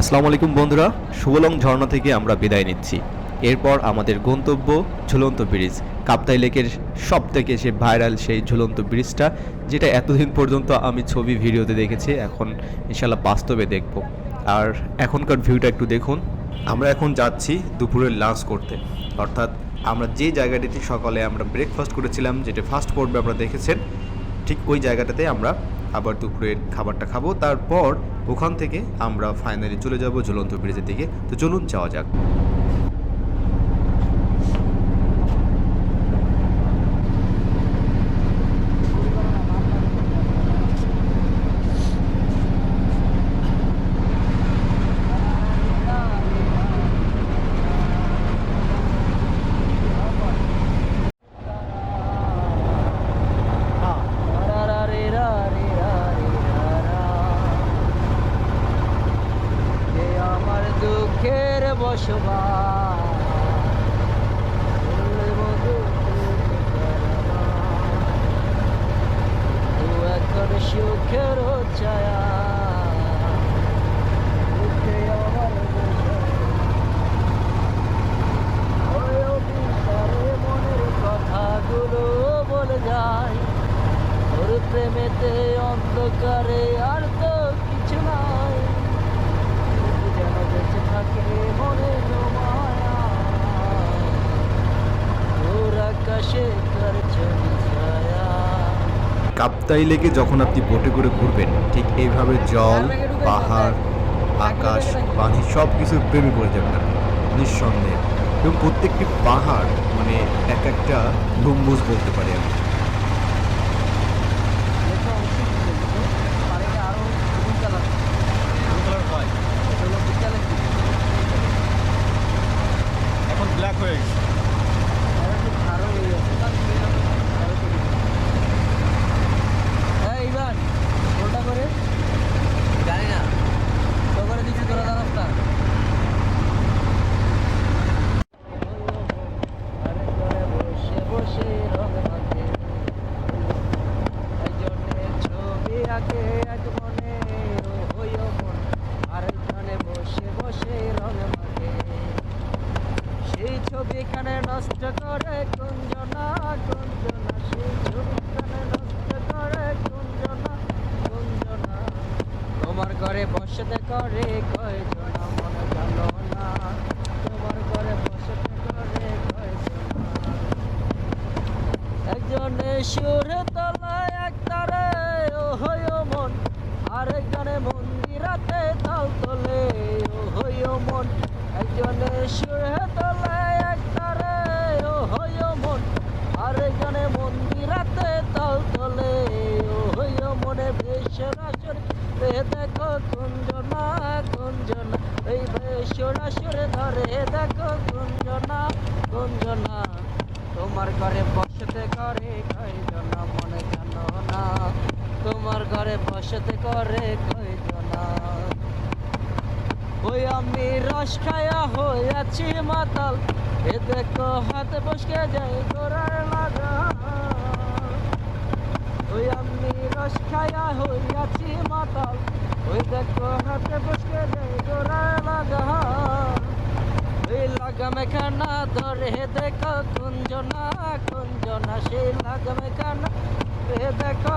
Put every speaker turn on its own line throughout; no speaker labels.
আসসালামু আলাইকুম বন্ধুরা সুবলং ঝর্ণা থেকে আমরা বিদায় নিচ্ছি। এরপর আমাদের গন্তব্য ঝুলন্ত ব্রিজ। কাপ্তাই লেকের সব থেকে সে ভাইরাল সেই ঝুলন্ত ব্রিজটা, যেটা এতদিন পর্যন্ত আমি ছবি, ভিডিওতে দেখেছি, এখন ইনশাল্লাহ বাস্তবে দেখব। আর এখনকার ভিউটা একটু দেখুন। আমরা এখন যাচ্ছি দুপুরের লাঞ্চ করতে। অর্থাৎ আমরা যে জায়গাটিতে সকালে আমরা ব্রেকফাস্ট করেছিলাম, যেটা ফার্স্ট পর্বে আপনারা দেখেছেন, ঠিক ওই জায়গাটাতে আমরা আবার দুপুরের খাবারটা খাব। তারপর ওখান থেকে আমরা ফাইনালি চলে যাব ঝুলন্ত ব্রিজের দিকে। তো চলুন যাওয়া যাক।
দুঃখের বসবাস বলব দুঃখের আমার। তু এখন সুখের ছায়া দুঃখে আমার বসবাস। ওই অভিসারে মনের কথাগুলো বলে যায় তোর প্রেমেতে অন্ধকারে আর তো কিছু নাই যেন বেঁচে থাকে মনে মায়া তোর আকাশে কার ছবি ছায়া
কাপ্তাই লেগে যখন আপনি বোটে করে ঘুরবেন, ঠিক এইভাবে জল, পাহাড়, আকাশ, পানি সব কিছু প্রেমে পড়ে যাবেন আপনি, নিঃসন্দেহে। এবং প্রত্যেকটি পাহাড় মানে এক একটা গম্বুজ বলতে পারি আমি
এখন ব্ল্যাক হয়ে গেছে
জানি না তো করে দিচ্ছি তোরা জানাস না বসে বসে রং মাখে একজনে ছবি আঁকে এক মনে হইও মন আরেকজনে বসে বসে রং মাখে। সেই ছবিখানে নষ্ট করে কুঞ্জনা কুঞ্জনা, সেই ছবিখানে নষ্ট করে কুঞ্জনা কুঞ্জনা। তোমার ঘরে বসতে করে কয়জনা, মনে জানো না। তোমার ঘরে বসতে করে একজনে সুরে তলায় এক তারে আরেকজনে মন্দিরাতে তাল তোলে, ও হইও মন। একজনে সুরে তলায় এক তারে ও হইও মন। আরেকজনে মন্দিরাতে তাল তোলে, ও হইও মনে বেশরাসর রে দেখো কুঞ্জনা কুঞ্জনা, এই বেশরাসর ধরে। দেখো কুঞ্জনা কুঞ্জনা, তোমার ঘরে বসতে করে কয়জনা মনে জানো না। তোমার ঘরে বসতে করে ওই আমি রস খায়া হইয়াছি মাতাল, এ দেখো হাতে বসকে যাই গোড়ার লাগা ওই আমি রস খায়া হইয়াছি মাতাল, ওই দেখো হাতে বসকে যাই গোড়ার লাগা ওই লাগামে খানা ধরে দেখো, কুঞ্জনা কুঞ্জনা, সেই লাগামে খানা দেখো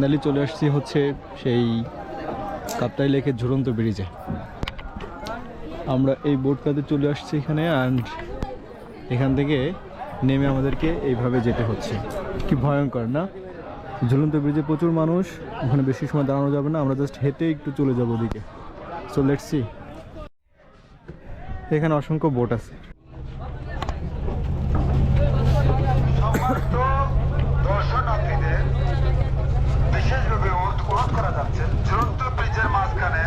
ফাইনালি চলে আসছি হচ্ছে সেই কাপ্তাই লেকের ঝুলন্ত ব্রিজে। আমরা এই বোট বোটটাতে চলে আসছি এখানে অ্যান্ড এখান থেকে নেমে আমাদেরকে এইভাবে যেতে হচ্ছে। কি ভয়ঙ্কর, না? ঝুলন্ত ব্রিজে প্রচুর মানুষ, ওখানে বেশি সময় দাঁড়ানো যাবে না, আমরা জাস্ট হেঁটে একটু চলে যাব ওদিকে। সো লেটস এখানে অসংখ্য বোট আছে
সমস্ত দর্শনার্থীদের বিশেষভাবে অনুরোধ অনুরোধ করা যাচ্ছে ঝুলন্ত ব্রিজের মাঝখানে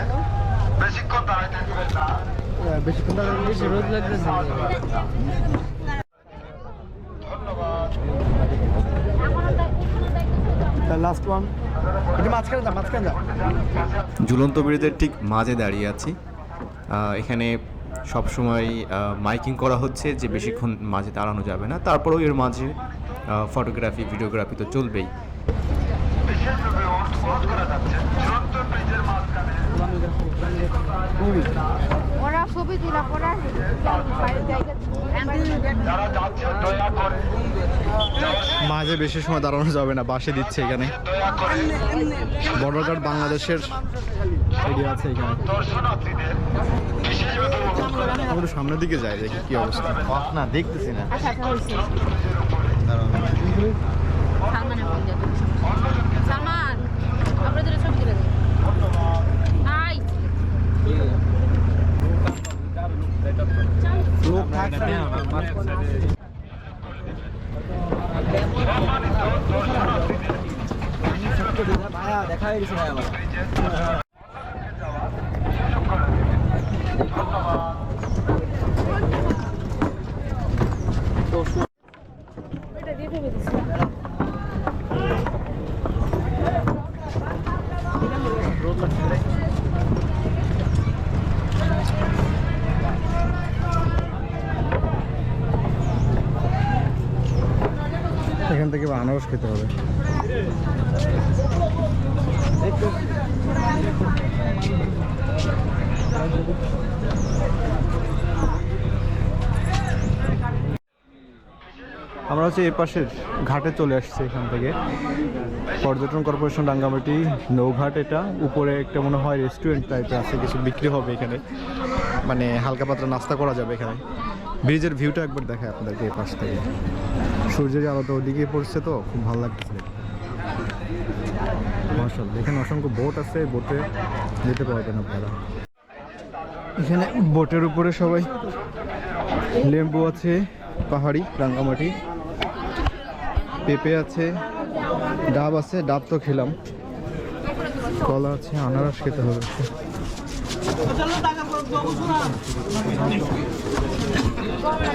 বেশিক্ষণ দাঁড়ায় থাকবেন না
বেশিক্ষণ
বেশি রোদ লাগতেছে।
লাস্ট ওয়ান এটা মাঝখানে যা মাঝখানে যা।
ঝুলন্ত ব্রিজের ঠিক মাঝে দাঁড়িয়ে আছি। এখানে সবসময় মাইকিং করা হচ্ছে যে বেশিক্ষণ মাঝে দাঁড়ানো যাবে না। তারপরেও এর মাঝে ফটোগ্রাফি ভিডিওগ্রাফি তো চলবেই।
বিশেষভাবে অনুরোধ অনুরোধ করা যাচ্ছে ঝুলন্ত ব্রিজের
ওরা ছবি দিলা পরে বাইরের জায়গা
যারা যাচ্ছে দয়া করে
মাঝে বেশি সময় দাঁড়ানো যাবে না বাসে দিচ্ছে এখানে। বর্ডার গার্ড বাংলাদেশের এরিয়া আছে এখানে। আমরা সামনের দিকে যাই দেখি কি অবস্থা। না দেখতেছি না।
আচ্ছা আচ্ছা সালমান আপনাদের ছবি তুলে দিন আই
লোক থাকবে
দেখা হয়ে
আনারস খেতে হবে। আমরা হচ্ছে এই পাশের ঘাটে চলে আসছি এখান থেকে। পর্যটন কর্পোরেশন রাঙ্গামাটি, নৌঘাট এটা। উপরে একটা মনে হয় রেস্টুরেন্ট টাইপের আছে, কিছু বিক্রি হবে এখানে। মানে হালকা পাতলা নাস্তা করা যাবে এখানে। ব্রিজের ভিউটা একবার দেখায় আপনাদেরকে এই পাশ থেকে। সূর্যের আলোটা ওদিকে পড়ছে তো, খুব ভালো লাগতেছে মার্শাল এখানে অসংখ্য বোট আছে, বোটে যেতে পারবেন আপনারা। এখানে বোটের উপরে সবাই লেম্বু আছে, পাহাড়ি, রাঙ্গামাটি, পেঁপে আছে, ডাব আছে, ডাব তো খেলাম। কলা আছে, আনারস খেতে হবে।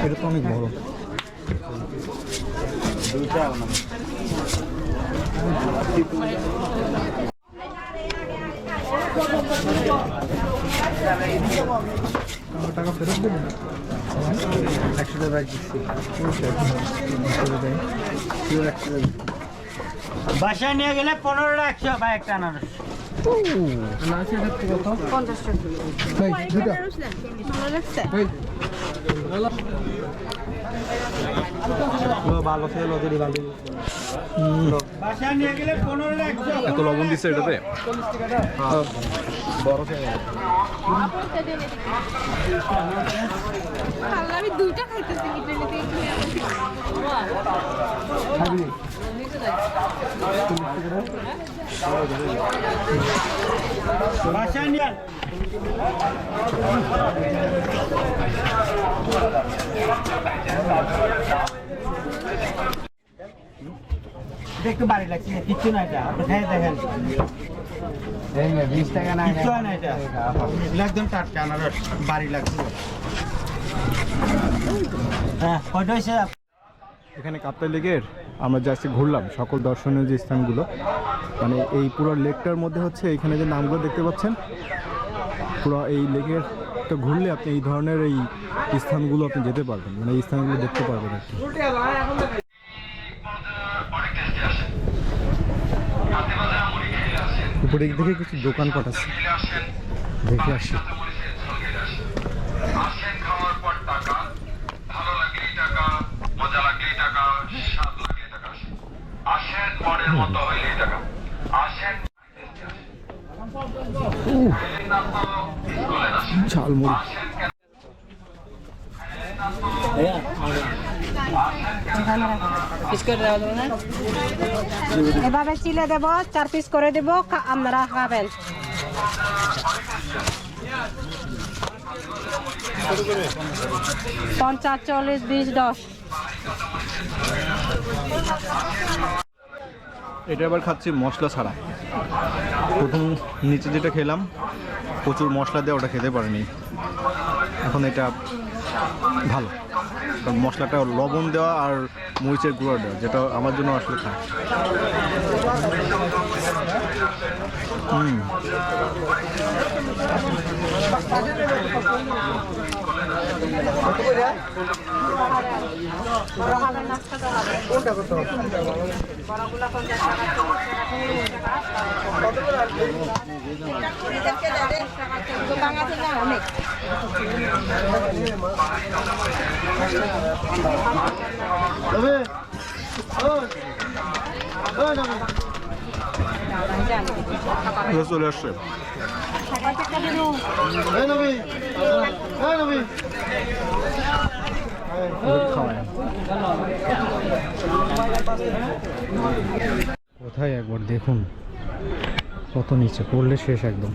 এটা তো অনেক বড়। টাকা ফেরত দেবেন একশো টাকা দিচ্ছি
বাসায় নিয়ে গেলে পনেরো একশো বা একটা আনারস।
পঞ্চাশ টাকা। ভালো
ছিল লজেরই ভালো এত লবণ দিচ্ছে এটাতে?
আল্লাহ, আমি দুইটা খাইতেছি কি ট্রেনে থেকে কিনে আনছি।
বাসায় নিয়ে আন। এটা একটু বাড়ি লাগছে কিচ্ছু না এটা আপনি খেয়ে দেখেন। কিচ্ছু না এটা। এগুলো একদম টাটকা আনারস বাড়ি লাগছে। হ্যাঁ হয়েছে?
এখানে কাপ্তাই লেকের আমরা যাচ্ছি ঘুরলাম সকল দর্শনীয় যে স্থানগুলো। মানে এই পুরো লেকটার মধ্যে হচ্ছে এখানে যে নামগুলো দেখতে পাচ্ছেন পুরো এই লেকের তো ঘুরলে আপনি এই ধরনের এই স্থানগুলো আপনি যেতে পারবেন মানে এই স্থানগুলো দেখতে পারবেন আর কি
অনেক টেস্টে আসেন হাতে বাজার মুড়ি
উপরে দিকে কিছু দোকানপাট আছে। দেখে আসি। ঝালমুড়ি।
এভাবে চিলে দেব, চার পিস করে দেব আপনারা খাবেন। পঞ্চাশ, চল্লিশ, বিশ, দশ।
এটা আবার খাচ্ছি মশলা ছাড়া। প্রথম নিচে যেটা খেলাম, প্রচুর মশলা দিয়ে, ওটা খেতে পারিনি। এখন এটা ভালো। কারণ মশলাটা লবণ দেওয়া আর মরিচের গুঁড়ো দেওয়া যেটা আমার জন্য আসলে খায় হুম। এটা চলে আসছে খাওয়ায় কোথায় একবার দেখুন। কত নিচে, পড়লে শেষ একদম।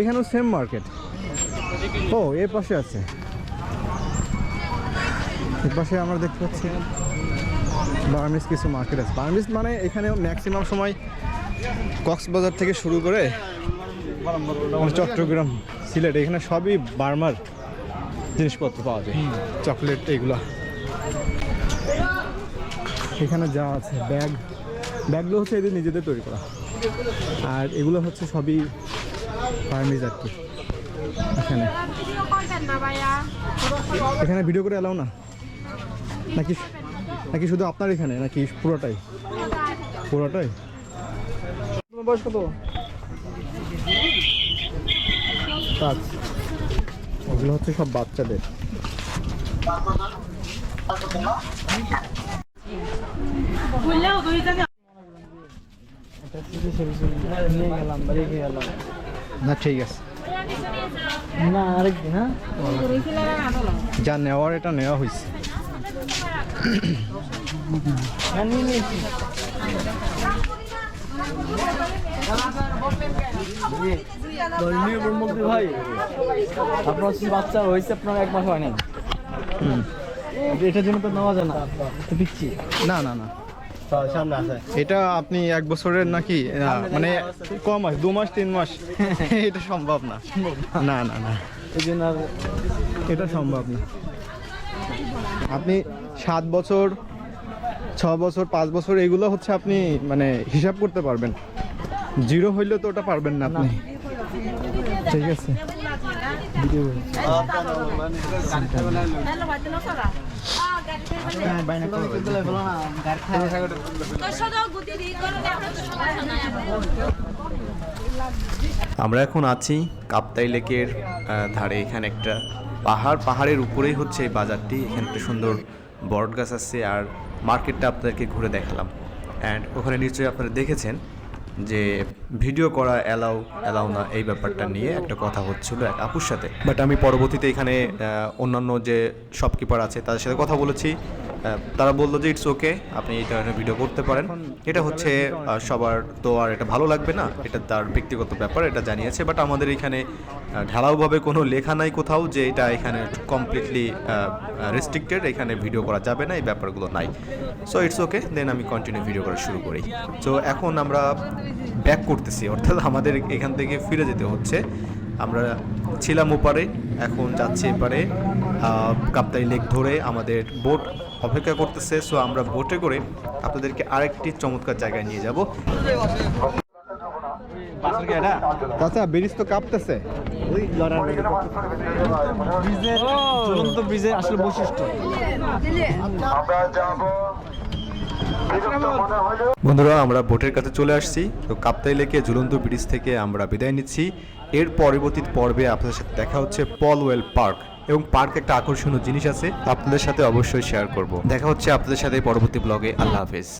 এখানেও সেম মার্কেট ও, এর পাশে আছে। এর পাশে আমরা দেখতে পাচ্ছি। বার্মিস কিছু মার্কেট আছে। বার্মিস মানে এখানে ম্যাক্সিমাম সময় কক্সবাজার থেকে শুরু করে মানে চট্টগ্রাম সিলেট এখানে সবই বার্মার জিনিসপত্র পাওয়া যায়। চকলেট এগুলো। এখানে যা আছে ব্যাগ। ব্যাগগুলো হচ্ছে এদের নিজেদের তৈরি করা। আর এগুলো হচ্ছে সবই বার্মিজ আর কি। এখানে। এখানে ভিডিও করে এলাও না? নাকি নাকি শুধু আপনার এখানে নাকি পুরোটাই? পুরোটাই? তোমার বয়স কত? পাঁচ ওগুলো হচ্ছে সব বাচ্চাদের। না ঠিক আছে।
না আরেকদিন হ্যাঁ?
যা নেওয়ার এটা নেওয়া হয়েছে।
ধর্মীয় ব্রহ্মপুত্র ভাই আপনার বাচ্চা হয়েছে আপনার এক মাস হয় নাই এটার জন্য তো নেওয়া যায় না তো পিচ্ছি
না না না এটা আপনি এক বছরের নাকি? মানে ক মাস দু মাস, তিন মাস। এটা সম্ভব না। না না না। এটা সম্ভব না। আপনি সাত বছর, ছ বছর, পাঁচ বছর, এগুলো হচ্ছে আপনি মানে হিসাব করতে পারবেন। জিরো হইলে তো ওটা পারবেন না আপনি। ঠিক আছে।
আমরা এখন আছি কাপ্তাই লেকের ধারে। এখানে একটা পাহাড়, পাহাড়ের উপরেই হচ্ছে এই বাজারটি। এখানে একটা সুন্দর বট গাছ আছে আর মার্কেটটা আপনাদেরকে ঘুরে দেখালাম। অ্যান্ড ওখানে নিশ্চয়ই আপনারা দেখেছেন যে ভিডিও করা অ্যালাউ অ্যালাউ না এই ব্যাপারটা নিয়ে একটা কথা হচ্ছিল এক আপুর সাথে। বাট আমি পরবর্তীতে এখানে অন্যান্য যে শপকিপার আছে তাদের সাথে কথা বলেছি। তারা বলল যে ইটস ওকে আপনি এই ধরনের ভিডিও করতে পারেন। এটা হচ্ছে সবার তো আর এটা ভালো লাগবে না এটা তার ব্যক্তিগত ব্যাপার এটা জানিয়েছে। বাট আমাদের এখানে ঢালাওভাবে কোনো লেখা নাই কোথাও যে এটা এখানে কমপ্লিটলি রেস্ট্রিক্টেড এখানে ভিডিও করা যাবে না এই ব্যাপারগুলো নাই। সো ইটস ওকে দেন আমি কন্টিনিউ ভিডিও করা শুরু করি। তো এখন আমরা ব্যাক করতেছি অর্থাৎ আমাদের এখান থেকে ফিরে যেতে হচ্ছে। আমরা ছিলাম ওপারে এখন যাচ্ছি এপারে। আহ, কাপ্তাই লেক ধরে আমাদের বোট অপেক্ষা করতেছে সো আমরা বোটে করে আপনাদেরকে আরেকটি চমৎকার জায়গায় নিয়ে যাব।
চাচা ব্রিজ তো কাঁপতেছে।
ব্রিজের ঝুলন্ত ব্রিজের আসলে বৈশিষ্ট্য।
আমরা যাব
বন্ধুরা আমরা বোটের কাছে চলে আসছি। তো কাপ্তাই লেকে ঝুলন্ত ব্রিজ থেকে আমরা বিদায় নিচ্ছি। এর পরবর্তী পর্বে আপনাদের সাথে দেখা হচ্ছে পলওয়েল পার্ক এবং পার্ক একটা আকর্ষণীয় জিনিস আছে, আপনাদের সাথে অবশ্যই শেয়ার করব। দেখা হচ্ছে আপনাদের সাথে পরবর্তী ব্লগে। আল্লাহ হাফেজ।